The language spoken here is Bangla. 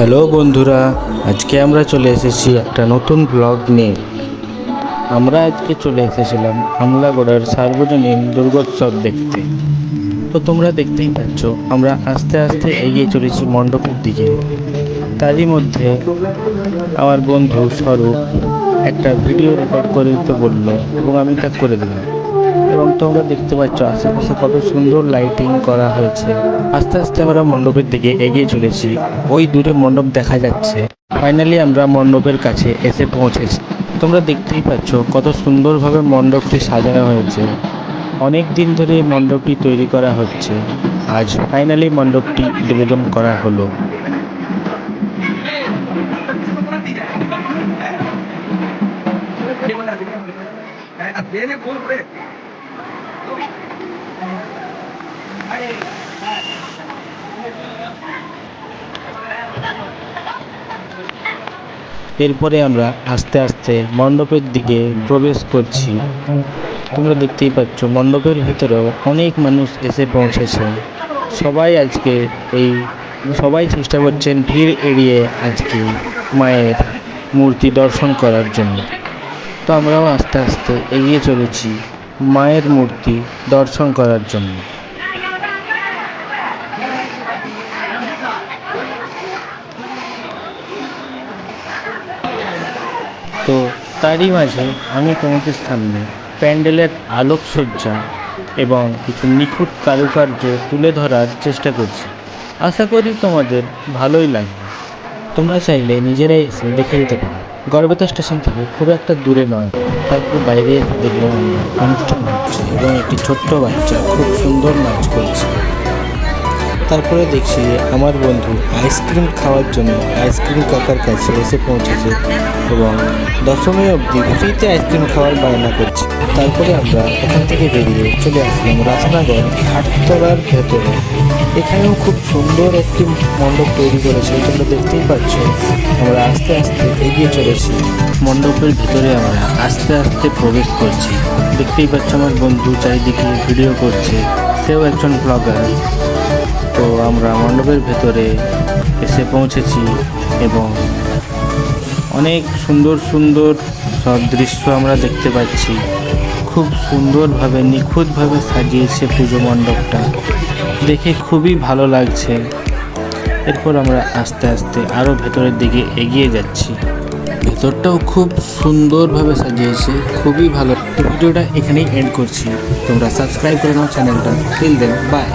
হ্যালো বন্ধুরা, আজকে আমরা চলে এসেছি একটা নতুন ব্লগ নিয়ে। আমরা আজকে চলে এসেছিলাম আমলাগড়ের সার্বজনীন দুর্গোৎসব দেখতে। তো তোমরা দেখতেই পাচ্ছ, আমরা আস্তে আস্তে এগিয়ে চলেছি মণ্ডপের দিকে। তারই মধ্যে আমার বন্ধু স্বরূপ একটা ভিডিও রেকর্ড করে দিতে বলল এবং আমি তা করে দিলাম। এবং তোমরা দেখতে পাচ্ছ আশেপাশে কত সুন্দর লাইটিং করা হয়েছে আস্তে আস্তে আমরা মণ্ডপের দিকে এগিয়ে চলেছি ওই দূরে মণ্ডপ দেখা যাচ্ছে ফাইনালি আমরা মণ্ডপের কাছে এসে পৌঁছেছি তোমরা দেখতেই পাচ্ছ কত সুন্দরভাবে মণ্ডপটি সাজানো হয়েছে অনেক দিন ধরে মণ্ডপটি তৈরি করা হচ্ছে আজ ফাইনালি মণ্ডপটি উদ্বোধন করা হলো. এরপরে আমরা আস্তে আস্তে মণ্ডপের দিকে প্রবেশ করছি। তোমরা দেখতেই পাচ্ছ, মণ্ডপের ভিতরেও অনেক মানুষ এসে পৌঁছেছে। সবাই আজকে এই, সবাই চেষ্টা করছেন ভিড় এড়িয়ে আজকে মায়ের মূর্তি দর্শন করার জন্য। তো আমরাও আস্তে আস্তে এগিয়ে চলেছি। মায়ের মূর্তি দর্শন করার জন্য। তো তারই মাঝে আমি তোমাদের সামনে প্যান্ডেলের আলোকসজ্জা এবং কিছু নিখুঁত কারুকার্য তুলে ধরার চেষ্টা করছি। আশা করি তোমাদের ভালোই লাগবে। তোমরা চাইলে নিজেরাই এসে দেখে যেতে পারো। গড়বেতা স্টেশন থেকে খুব একটা দূরে নয়। তারপর বাইরে দেখলাম অনুষ্ঠান এবং একটি ছোট্ট বাচ্চা খুব সুন্দর নাচ করছে। তারপরে দেখছি যে আমার বন্ধু আইসক্রিম খাওয়ার জন্য আইসক্রিম কাকার কাছে এসে পৌঁছেছে এবং দশমী অবধি ফ্রিতে আইসক্রিম খাওয়ার বায়না করছে। তারপরে আমরা এখান থেকে বেরিয়ে চলে আসলাম রাজনগর হাটতলার ভেতরে। এখানেও খুব সুন্দর একটি মণ্ডপ তৈরি করেছে, তোমরা দেখতেই পাচ্ছ। আমরা আস্তে আস্তে এগিয়ে চলেছি। মণ্ডপের ভিতরে আমরা আস্তে আস্তে প্রবেশ করছি। দেখতেই পাচ্ছ আমার বন্ধু চারিদিকে ভিডিও করছে। সেও একজন ব্লগার। তো আমরা মণ্ডপের ভেতরে এসে পৌঁছেছি এবং অনেক সুন্দর সুন্দর সব দৃশ্য আমরা দেখতে পাচ্ছি। খুব সুন্দরভাবে, নিখুঁতভাবে সাজিয়েছে পুজো মণ্ডপটা। দেখে খুবই ভালো লাগছে। এরপর আমরা আস্তে আস্তে আরও ভেতরের দিকে এগিয়ে যাচ্ছি। ভেতরটাও খুব সুন্দরভাবে সাজিয়েছে, খুবই ভালো তো ভিডিওটা এখানেই এন্ড করছি। তোমরা সাবস্ক্রাইব করে নাও চ্যানেলটা ফিল দেন বাই